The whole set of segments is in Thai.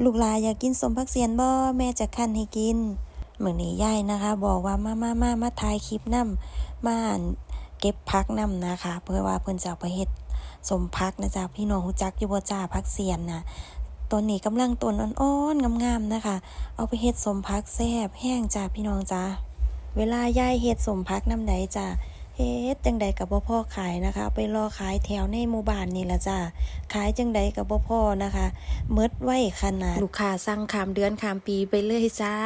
ลูกหลาอยากกินสมพักเสียนบ่แม่จะคั่นให้กินมื้อนี้ยายนะคะ บอกว่ามามามามาถ่ายคลิปนํมาอั่นเก็บผักนํนะคะ เพื่อว่าเพิ่นจะเอาไปเฮ็ดสมพักนะจ๊ะพี่น้องรู้จักอยู่บ่จ้าผักเสียนน่ะต้นนี้กำลังต้นอ่อนๆงามๆนะคะ เอาไปเฮ็ดสมพักแซ่บแห้งจ้าพี่น้องจ้าเวลายายเฮ็ดสมพักน้ำใดจ้า เฮ็ดจังใดกับบ่พ่อขายนะคะ ไปรอขายแถวในหมู่บ้านนี่ละจ้าขายจังใดกับบ่พ่อนะคะเมดไว้ขนาดลูกค้าสั่งขามเดือนขามปีไปเลยจ้า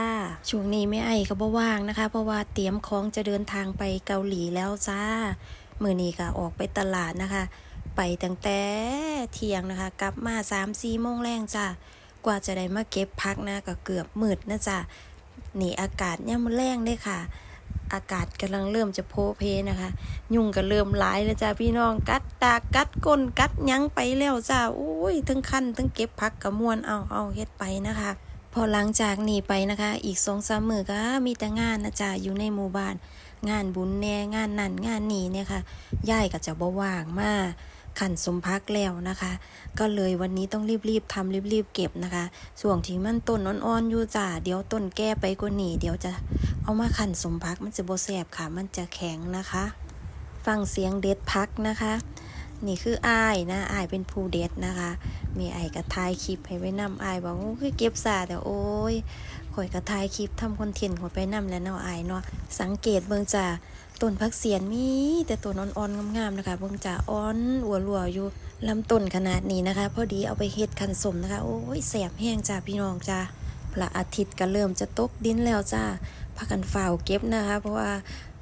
ช่วงนี้แม่ไอ้ก็บ่ว่างนะคะ เพราะว่าเตรียมของจะเดินทางไปเกาหลีแล้วจ้ามื้อนี้ก็ออกไปตลาดนะคะ ไปตั้งแต่เที่ยงนะคะ กลับมา3-4โมงแรงจ้ากว่าจะได้มาเก็บพักนะก็เกือบมืดนะจ้านี่อากาศเนี่ยามมันแรงเลยค่ะ อากาศกำลังเริ่มจะโพเพนะคะ ยุงก็เริ่มหลายแล้วจ้าพี่น้องกัดตากัดก้นกัดยั้งไปแล้วจ้าอุ้ยทั้งขั้นทั้งเก็บพักกระมวลเอาเอาเฮ็ดไปนะคะ พอหลังจากนี้ไปนะคะ อีกสองสามมือก็มีแต่งานนะจ้าอยู่ในหมู่บ้าน งานบุญแน่งานนั่นงานนี่เนี่ยค่ะยายก็จะบ่ว่างมาก ขันสมพักแล้วนะคะ ก็เลยวันนี้ต้องรีบๆทำรีบๆเก็บนะคะ ส่วงที่มันต้นอ่อนๆอยู่จ้าเดี๋ยวต้นแก้ไปกว่านี้เดี๋ยวจะเอามาขันสมพักมันจะโบแสบค่ะ มันจะแข็งนะคะ ฟังเสียงเด็ดพักนะคะ นี่คืออายนะอายเป็นผู้เด็ดนะคะมีไอ้กระทายคลิปให้ไว้นำอายบอกว่าคือเก็บซาแต่โอ้ยข่อยกระทายคลิปทำคอนเทนต์ข่อยไปนำแล้วเนาะอายเนาะสังเกตเบิ่งจ้า ต้นพักเสียนมีแต่ต้นอ่อนๆงามๆนะคะเบิ่งจ้าอ่อนอัวรัวอยู่ลำต้นขนาดนี้นะคะ พอดีเอาไปเฮ็ดคันสมนะคะ โอ้ยแสบแห้งจ้าพี่น้องจ้าพระอาทิตย์ก็เริ่มจะตกดินแล้วจ้าพากันฝ่าวเก็บนะคะ เพราะว่า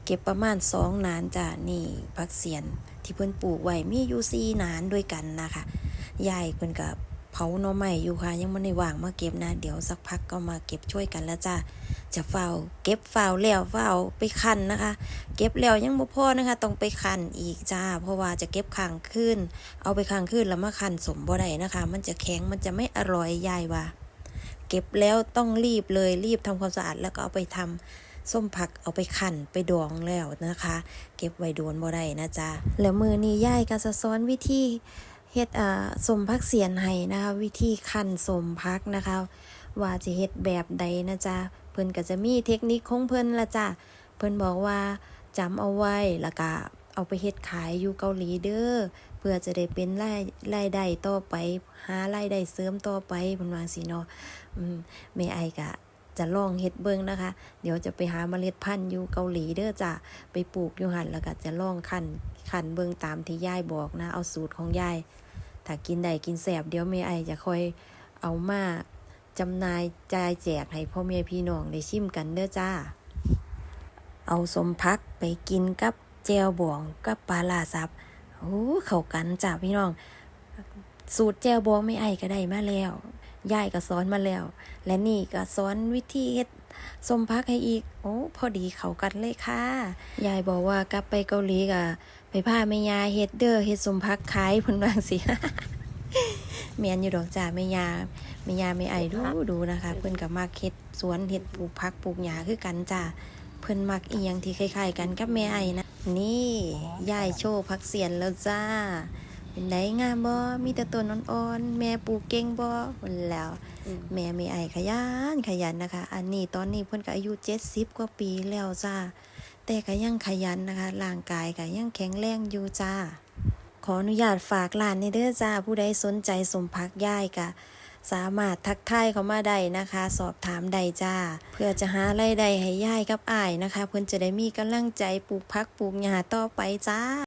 เก็บประมาณสองนานจ้านี่พักเสียนที่เพิ่นปลูกไว้มีอยู่สี่หนานด้วยกันนะคะยายเพิ่นก็เผาหน่อไม้อยู่ค่ะ ยังไม่ได้ว่างมาเก็บนะ เดี๋ยวสักพักก็มาเก็บช่วยกันแล้วจ้า จะเฝ้าเก็บเฝ้าแล้วเฝ้าไปคันนะคะ เก็บแล้วยังบ่พอนะคะ ต้องไปคันอีกจ้า เพราะว่าจะเก็บค้างคืนเอาไปค้างคืนแล้วมาคันสมบ่ได้นะคะ มันจะแข็งมันจะไม่อร่อยยายว่า เก็บแล้วต้องรีบเลยรีบทำความสะอาดแล้วก็เอาไปทำส้มผักเอาไปคั่นไปดองแล้วนะคะ เก็บไว้โดนบ่ได้นะจ๊ะแล้วมือนี้ยายก็จะสอนวิธีเฮ็ดอ่าสมพักเสียนให้นะคะ วิธีคั่นสมพักนะคะ ว่าจะเฮ็ดแบบใดนะจ๊ะ เพิ่นก็จะมีเทคนิคของเพิ่นละจ้ะเพิ่นบอกว่าจำเอาไว้แล้วก็เอาไปเฮ็ดขายอยู่เกาหลีเด้อเพื่อจะได้เป็นรายรายได้ต่อไป หารายได้เสริมต่อไปเพิ่นว่าสิเนาะอืมแม่ไอก็จะลองเฮ็ดเบิ่งนะคะ เดี๋ยวจะไปหาเมล็ดพันธุ์อยู่เกาหลีเด้อจ้ะ ไปปลูกอยู่หันแล้วก็จะลองคั่นคั่นเบิ่งตามที่ยายบอกนะ เอาสูตรของยาย ถ้ากินได้กินแสบเดี๋ยวแม่ไอจะค่อยเอามา จำนายจ่ายแจกให้พ่อแม่พี่น้องได้ชิมกันเด้อจ้า เอาสมพักไปกินกับแจวบองกับปลาลาซับโอ้เข้ากันจ้าพี่น้อง สูตรแจวบองไม่ไอก็ได้มาแล้วยายก็สอนมาแล้ว และนี่ก็สอนวิธีเฮ็ดสมพักให้อีก โอ้พอดีเขากันเลยค่ะ ยายบอกว่ากลับไปเกาหลีก็ไปพาแม่ยาเฮ็ดเด้อเฮ็ดสมพักขายพนว่าสิแม่นอยู่ดอกจ้าแม่ยา แม่ยาแม่ไอดูดูนะคะ เพิ่นก็มักเฮ็ดสวนเฮ็ดปลูกผักปลูกหญ้าคือกันจ้าเพิ่นมักอีหยังที่คล้ายๆกันกับแม่ไอนะนี่ยายโชว์ผักเสียนแล้วจ้าเป็นไดงามบ่มีแต่ต้นอ่อนๆแม่ปลูกเก่งบ่พุ่นแล้ว แม่แม่ไอขยันขยันนะคะ อันนี้ตอนนี้เพิ่นก็อายุ70กว่าปีแล้วจ้าแต่ก็ยังขยันนะคะร่างกายก็ยังแข็งแรงอยู่จ้าขออนุญาตฝากร้านในเด้อจ้าผู้ใดสนใจสมพักย่ายก็ สามารถทักทายเขามาได้นะคะ สอบถามใดจ้า เพื่อจะหารายได้ให้ย่ายกับอ้ายนะคะ เพื่อนจะได้มีกำลังใจปลูกพักปลูกหญ้าต่อไปจ้า